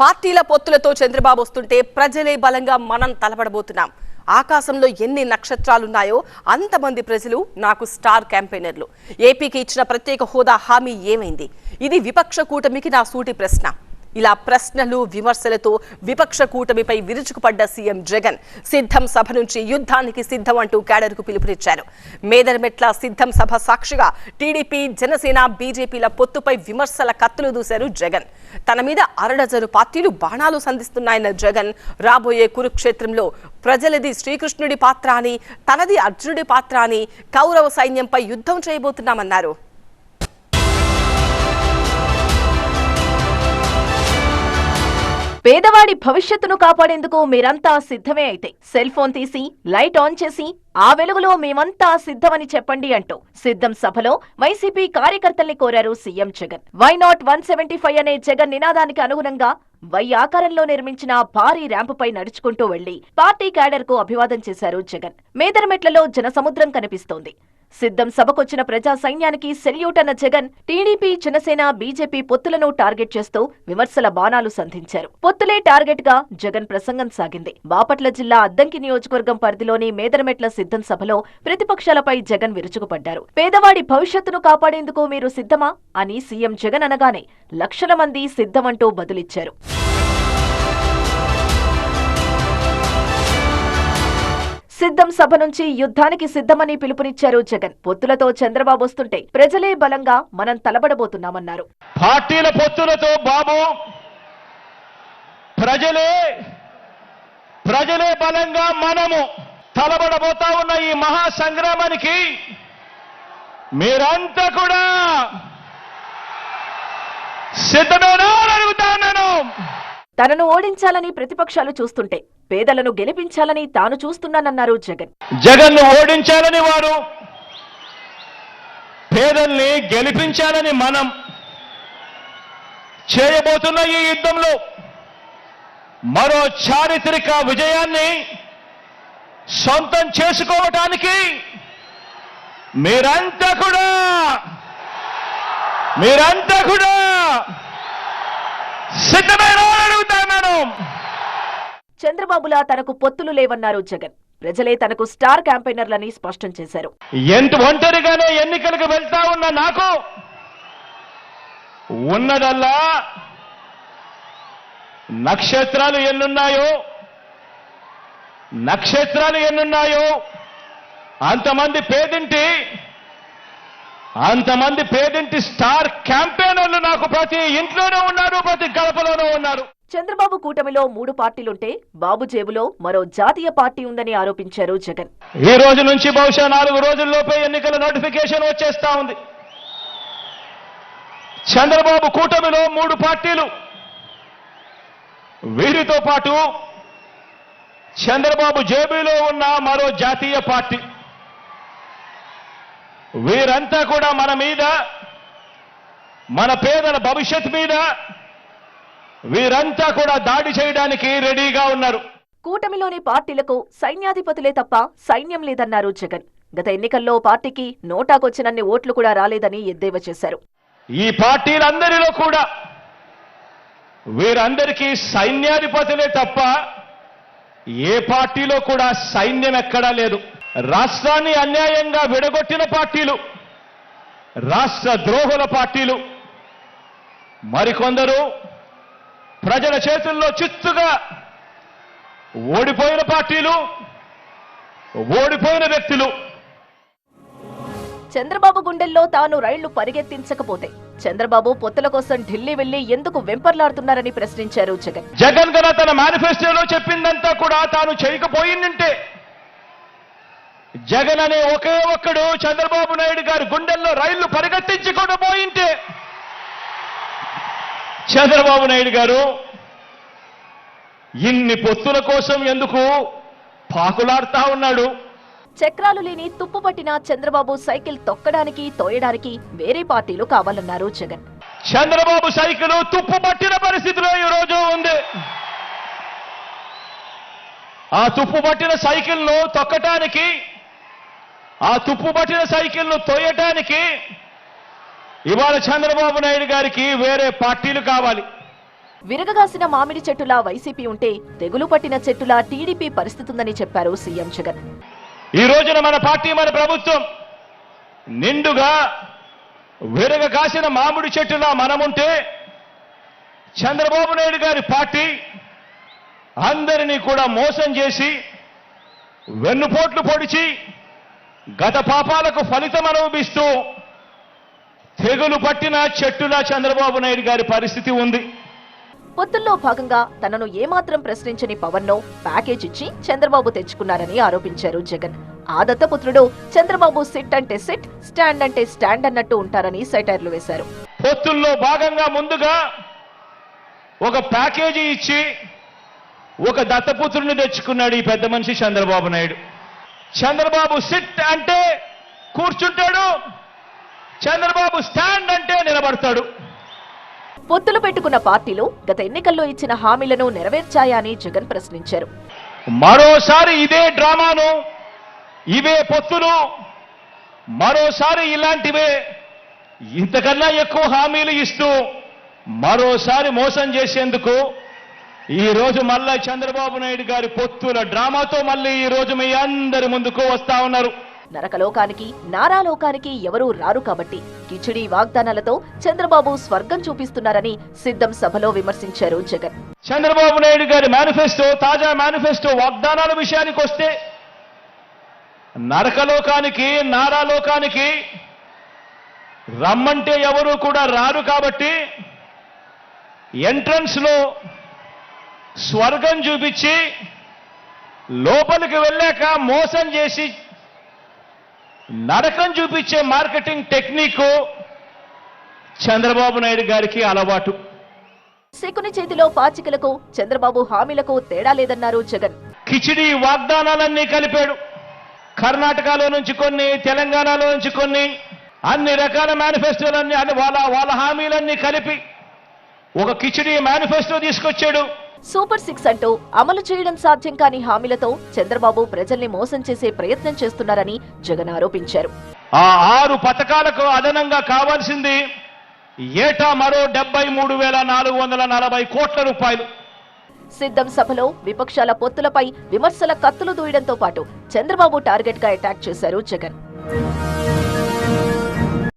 పార్టీల పొత్తులతో చంద్రబాబు వస్తుంటే ప్రజలే బలంగా మనం తలపడబోతున్నాం. ఆకాశంలో ఎన్ని నక్షత్రాలున్నాయో అంతమంది ప్రజలు నాకు స్టార్ క్యాంపెయినర్లు. ఏపీకి ఇచ్చిన ప్రత్యేక హోదా హామీ ఏమైంది? ఇది విపక్ష కూటమికి నా సూటి ప్రశ్న. ఇలా ప్రశ్నలు విమర్శలతో విపక్ష కూటమిపై విరుచుకుపడ్డ సీఎం జగన్ సిద్ధం సభ నుంచి యుద్ధానికి సిద్ధం అంటూ కేడర్కు పిలుపునిచ్చారు. మేదరమెట్ల సిద్ధం సభ సాక్షిగా టీడీపీ జనసేన బీజేపీల పొత్తుపై విమర్శల కత్తులు దూశారు జగన్. తన మీద అరడజను పార్టీలు బాణాలు సంధిస్తున్నాయన్న జగన్ రాబోయే కురుక్షేత్రంలో ప్రజలది శ్రీకృష్ణుడి పాత్ర అని తనది అర్జునుడి పాత్ర అని కౌరవ సైన్యంపై యుద్ధం చేయబోతున్నామన్నారు. పేదవాడి భవిష్యత్తును కాపాడేందుకు మీరంతా సిద్ధమే అయితే. సెల్ ఫోన్ తీసి లైట్ ఆన్ చేసి ఆ వెలుగులో మేమంతా సిద్ధమని చెప్పండి అంటూ సిద్ధం సభలో వైసీపీ కార్యకర్తల్ని కోరారు C M Jagan. Why not one seventy five అనే జగన్ నినాదానికి అనుగుణంగా వై ఆకారంలో నిర్మించిన భారీ ర్యాంపుపై నడుచుకుంటూ వెళ్ళి పార్టీ క్యాడర్కు అభివాదం చేశారు జగన్. మేదరమెట్లలో జనసముద్రం కనిపిస్తోంది. సిద్ధం సభకొచ్చిన ప్రజా సైన్యానికి సెల్యూట్ అన్న Jagan T D P Janasena B J P పొత్తులను target చేస్తూ విమర్శల బాణాలు సంధించారు. పొత్తులే టార్గెట్గా జగన్ ప్రసంగం సాగింది. బాపట్ల జిల్లా అద్దంకి నియోజకవర్గం పరిధిలోని మేదరమెట్ల సిద్ధం సభలో ప్రతిపక్షాలపై జగన్ విరుచుకుపడ్డారు. పేదవాడి భవిష్యత్తును కాపాడేందుకు మీరు సిద్ధమా? అని సీఎం జగన్ అనగానే లక్షల మంది సిద్ధమంటూ బదులిచ్చారు. సిద్ధం సభ నుంచి యుద్ధానికి సిద్ధమని పిలుపునిచ్చారు జగన్. పొత్తులతో చంద్రబాబు వస్తుంటే ప్రజలే బలంగా మనం తలబడబోతున్నామన్నారు. పార్టీల పొత్తులతో బాబు ప్రజలే ప్రజలే బలంగా మనము తలబడబోతా ఉన్న ఈ మహా సంగ్రామానికి మీరంతా కూడా సిద్ధమేనా అని అడుగుతా ఉన్నాను. తనను ఓడించాలని ప్రతిపక్షాలు చూస్తుంటే పేదలను గెలిపించాలని తాను చూస్తున్నానన్నారు జగన్. జగన్ ఓడించాలని వారు పేదల్ని గెలిపించాలని మనం చేయబోతున్న ఈ యుద్ధంలో మరో చారిత్రక విజయాన్ని సొంతం చేసుకోవటానికి మీరంతా కూడా మీరంతా కూడా సిద్ధమైన అడుగుతున్నాను చంద్రబాబులా తనకు పొత్తులు లేవన్నారు జగన్. ప్రజలే తనకు స్టార్ క్యాంపెయినర్లని స్పష్టం చేశారు. ఎంత ఒంటరిగానే ఎన్నికలకు వెళ్తా ఉన్న నాకు? ఉన్నదల్లా? నక్షత్రాలు ఎన్నున్నాయో? నక్షత్రాలు ఎన్నున్నాయో? అంతమంది పేదింటి? అంతమంది పేదింటి స్టార్ క్యాంపెయినర్లు నాకు ప్రతి ఇంట్లోనూ ఉన్నారు ప్రతి గడపలోనూ ఉన్నారు. చంద్రబాబు కూటమిలో మూడు పార్టీలుంటే బాబు జేబులో మరో జాతీయ పార్టీ ఉందని ఆరోపించారు జగన్. ఈ రోజు నుంచి బహుశా నాలుగు రోజుల్లోపే ఎన్నికల నోటిఫికేషన్ వచ్చేస్తా ఉంది. చంద్రబాబు కూటమిలో మూడు పార్టీలు. వీరితో పాటు చంద్రబాబు జేబులో ఉన్న మరో జాతీయ పార్టీ. వీరంతా కూడా మన మీద మన పేదల భవిష్యత్ మీద వీరంతా కూడా దాడి చేయడానికి రెడీగా ఉన్నారు. కూటమిలోని పార్టీలకు సైన్యాధిపతులే తప్ప సైన్యం లేదన్నారు జగన్. గత ఎన్నికల్లో పార్టీకి నోటాకొచ్చినన్ని ఓట్లు కూడా రాలేదని ఎద్దేవా చేశారు. ఈ పార్టీలందరిలో కూడా వీరందరికీ సైన్యాధిపతులే తప్ప ఏ పార్టీలో కూడా సైన్యం ఎక్కడా లేదు. రాష్ట్రాన్ని అన్యాయంగా విడగొట్టిన పార్టీలు రాష్ట్ర ద్రోహుల పార్టీలు మరికొందరు ప్రజల చేతుల్లో చిత్తుగా ఓడిపోయిన పార్టీలు ఓడిపోయిన వ్యక్తులు. చంద్రబాబు గుండెల్లో తాను రైళ్ళు పరిగెత్తించకపోతే చంద్రబాబు పొత్తుల కోసం ఢిల్లీ వెళ్ళి ఎందుకు వెంపర్లాడుతున్నారని ప్రశ్నించారు జగన్. జగన్ గన తన మేనిఫెస్టోలో చెప్పిందంతా కూడా తాను చేయకపోయిందంటే జగన్ అనే ఒకే ఒక్కడు చంద్రబాబు నాయుడు గారి గుండెల్లో రైళ్ళు పరిగెత్తించకుండా పోయింటే చంద్రబాబు నాయుడు గారు ఇన్ని పొత్తుల కోసం ఎందుకు పాకులాడుతా ఉన్నాడు? చక్రాలు లేని తుప్పుపట్టిన చంద్రబాబు సైకిల్ తొక్కడానికి తోయడానికి వేరే పార్టీలు కావాలన్నారు జగన్. చంద్రబాబు సైకిల్ తుప్పు పట్టిన పరిస్థితిలో ఈ రోజు ఉంది. ఆ తుప్పు పట్టిన సైకిల్ను తొక్కటానికి ఆ తుప్పు పట్టిన సైకిల్ను తోయటానికి ఇవాళ చంద్రబాబు నాయుడు గారికి వేరే పార్టీలు కావాలి. విరగగాసిన మామిడి చెట్టులా వైసీపీ ఉంటే తెగులు పట్టిన చెట్టులా టీడీపీ పరిస్థితుందని చెప్పారు సీఎం జగన్. ఈ రోజున మన పార్టీ మన ప్రభుత్వం నిండుగా విరగ కాసిన మామిడి చెట్టులా మనముంటే చంద్రబాబు నాయుడు గారి పార్టీ అందరినీ కూడా మోసం చేసి వెన్నుపోట్లు పొడిచి గత పాపాలకు ఫలితం అనుభవిస్తూ తెగులు పట్టిన చెట్టులా చంద్రబాబు నాయుడు గారి పరిస్థితి ఉంది. పొత్తుల్లో భాగంగా తనను ఏమాత్రం ప్రశ్నించని పవన్ను ప్యాకేజ్ ఇచ్చి చంద్రబాబు తెచ్చుకున్నారని ఆరోపించారు జగన్. ఆ దత్తపుత్రుడు చంద్రబాబు సిట్ అంటే సిట్ స్టాండ్ అంటే స్టాండ్ అన్నట్టు ఉంటారని సెటైర్లు వేశారు. పొత్తుల్లో భాగంగా ముందుగా ఒక ప్యాకేజీ ఇచ్చి ఒక దత్తపుత్రుని తెచ్చుకున్నాడు ఈ పెద్ద మనిషి చంద్రబాబు నాయుడు. చంద్రబాబు సిట్ అంటే కూర్చుంటాడు. చంద్రబాబు స్టాండ్ అంటే నిలబడతాడు. పొత్తులు పెట్టుకున్న పార్టీలు గత ఎన్నికల్లో ఇచ్చిన హామీలను నెరవేర్చాయా అని జగన్ ప్రశ్నించారు. మరోసారి ఇదే డ్రామాను ఇవే పొత్తులు మరోసారి ఇలాంటివే ఇంతకన్నా ఎక్కువ హామీలు ఇస్తూ మరోసారి మోసం చేసేందుకు ఈ రోజు మళ్ళా చంద్రబాబు నాయుడు గారి పొత్తుల డ్రామాతో మళ్ళీ ఈ రోజు మీ అందరి ముందుకు వస్తా ఉన్నారు. నరకలోకానికి నారాలోకానికి ఎవరూ రారు కాబట్టి కిచిడి వాగ్దానాలతో చంద్రబాబు స్వర్గం చూపిస్తున్నారని సిద్ధం సభలో విమర్శించారు జగన్. చంద్రబాబు నాయుడు గారి మేనిఫెస్టో తాజా మేనిఫెస్టో వాగ్దానాల విషయానికి వస్తే నరకలోకానికి నారాలోకానికి రమ్మంటే ఎవరు కూడా రారు కాబట్టి ఎంట్రన్స్లో స్వర్గం చూపించి లోపలికి వెళ్ళాక మోసం చేసి నరకం చూపించే మార్కెటింగ్ టెక్నిక్ చంద్రబాబు నాయుడు గారికి అలవాటు. శకుని చేతిలో పాచికలకు చంద్రబాబు హామీలకు తేడా లేదన్నారు జగన్. కిచిడి వాగ్దానాలన్నీ కలిపాడు. కర్ణాటకలో నుంచి కొన్ని తెలంగాణలో నుంచి కొన్ని అన్ని రకాల మేనిఫెస్టోలన్నీ అన్ని వాళ్ళ వాళ్ళ హామీలన్నీ కలిపి ఒక కిచిడి మేనిఫెస్టో తీసుకొచ్చాడు. సూపర్ సిక్స్ అంటూ అమలు చేయడం సాధ్యం కాని హామీలతో చంద్రబాబు ప్రజల్ని మోసం చేసే ప్రయత్నం చేస్తున్నారని జగన్ ఆరోపించారు. ఆ ఆరు పథకాలకు అదనంగా కావాల్సింది ఏటా మరో డెబ్బై మూడు వేల నాలుగు వందల నలభై కోట్ల రూపాయలు. సిద్ధం సభలో విపక్షాల పొత్తులపై విమర్శల కత్తులు దూయడంతో పాటు చంద్రబాబు టార్గెట్గా అటాక్ చేశారు జగన్.